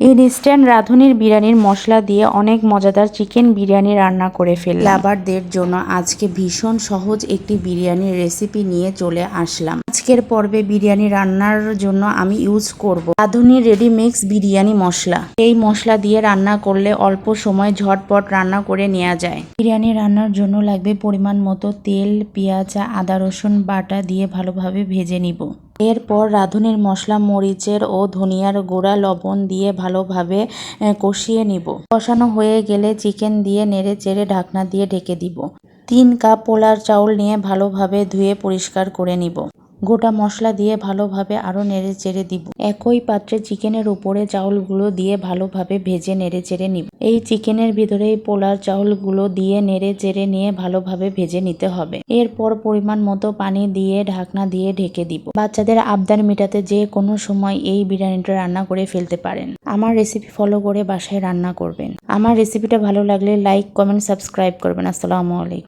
Instant রাঁধুনির বিরিয়ানির মশলা দিয়ে অনেক মজাদার চিকেন বিরিয়ানি রান্না করে ফেললাম। লাভারদের জন্য আজকে ভীষণ সহজ একটি বিরিয়ানির রেসিপি নিয়ে চলে আসলাম। আজকের পর্বে বিরিয়ানি রান্নার জন্য আমি ইউজ করব রাঁধুনি রেডি মিক্স বিরিয়ানি মশলা। এই মশলা দিয়ে রান্না করলে অল্প সময় ঝটপট রান্না করে নেওয়া যায়। বিরিয়ানি রান্নার জন্য লাগবে পরিমাণ মতো তেল, পেঁয়াজ, আদা, রসুন বাটা দিয়ে ভালোভাবে ভেজে নিব। এরপর রাঁধুনির মশলা, মরিচের ও ধনিয়ার গুঁড়া, লবণ দিয়ে ভালোভাবে কষিয়ে নিব। কষানো হয়ে গেলে চিকেন দিয়ে নেড়ে চেড়ে ঢাকনা দিয়ে ঢেকে দিব। তিন কাপ পোলার চাউল নিয়ে ভালোভাবে ধুয়ে পরিষ্কার করে নিব। গোটা মশলা দিয়ে ভালোভাবে আরও নেড়ে চেড়ে দিব। একই পাত্রে চিকেনের উপরে চাউলগুলো দিয়ে ভালোভাবে ভেজে নেড়ে চেড়ে নিব। এই চিকেনের ভিতরে এই পোলার চাউলগুলো দিয়ে নেড়ে চেড়ে নিয়ে ভালোভাবে ভেজে নিতে হবে। এরপর পরিমাণ মতো পানি দিয়ে ঢাকনা দিয়ে ঢেকে দিব। বাচ্চাদের আবদার মেটাতে যে কোনো সময় এই বিরিয়ানিটা রান্না করে ফেলতে পারেন। আমার রেসিপি ফলো করে বাসায় রান্না করবেন। আমার রেসিপিটা ভালো লাগলে লাইক কমেন্ট সাবস্ক্রাইব করবেন। আসসালামু আলাইকুম।